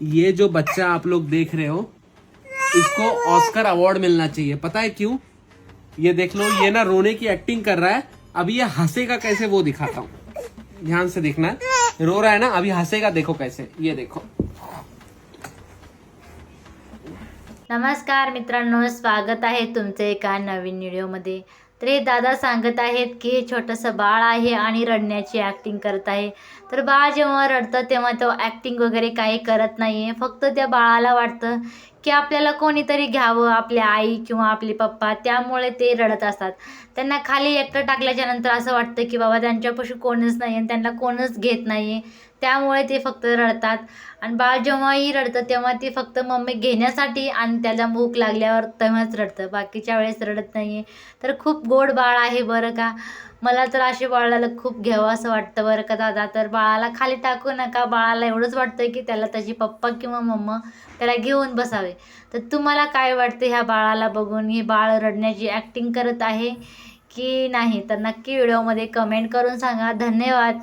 ये जो बच्चा आप लोग देख रहे हो, इसको ऑस्कर अवार्ड मिलना चाहिए। पता है क्यों? ये देख लो, ये ना रोने की एक्टिंग कर रहा है। अभी ये हंसेगा कैसे वो दिखाता हूँ। ध्यान से देखना। है रो रहा है ना, अभी हंसेगा, देखो कैसे। ये देखो। नमस्कार मित्रांनो, स्वागत आहे तुमचं एका नवीन वीडियो व्हिडिओमध्ये तर हे दादा सांगत आहेत की हे छोटंसं बाळ आहे आणि रडण्याची ॲक्टिंग करत आहे. तर बाळ जेव्हा रडतं तेव्हा तो ॲक्टिंग वगैरे काही करत नाही आहे फक्त त्या बाळाला वाटतं की आपल्याला कोणीतरी घ्यावं आपली आई किंवा आपले पप्पा त्यामुळे ते रडत असतात. त्यांना खाली एकटं टाकल्याच्या नंतर असं वाटतं की बाबा त्यांच्यापाशी कोणच नाही आणि त्यांना कोणच घेत नाही. आहे त्यामुळे ते फक्त रडतात. आणि बाळ जेव्हाही रडतं तेव्हा ते फक्त मम्मी घेण्यासाठी आणि त्याला भूक लागल्यावर तेव्हाच रडतं. बाकीच्या वेळेस रडत नाही आहे तर खूप गोड बाळ आहे बरं का. मला तर असे बाळाला खूप घ्यावं असं वाटतं बरं का दादा. तर बाळाला खाली टाकू नका. बाळाला एवढंच वाटतं की त्याला त्याची पप्पा किंवा मम्मा त्याला घेऊन बसावे. तर तुम्हाला काय वाटतं ह्या बाळाला बघून? हे बाळ रडण्याची ॲक्टिंग करत आहे की नाही? तर नक्की व्हिडिओमध्ये कमेंट करून सांगा. धन्यवाद.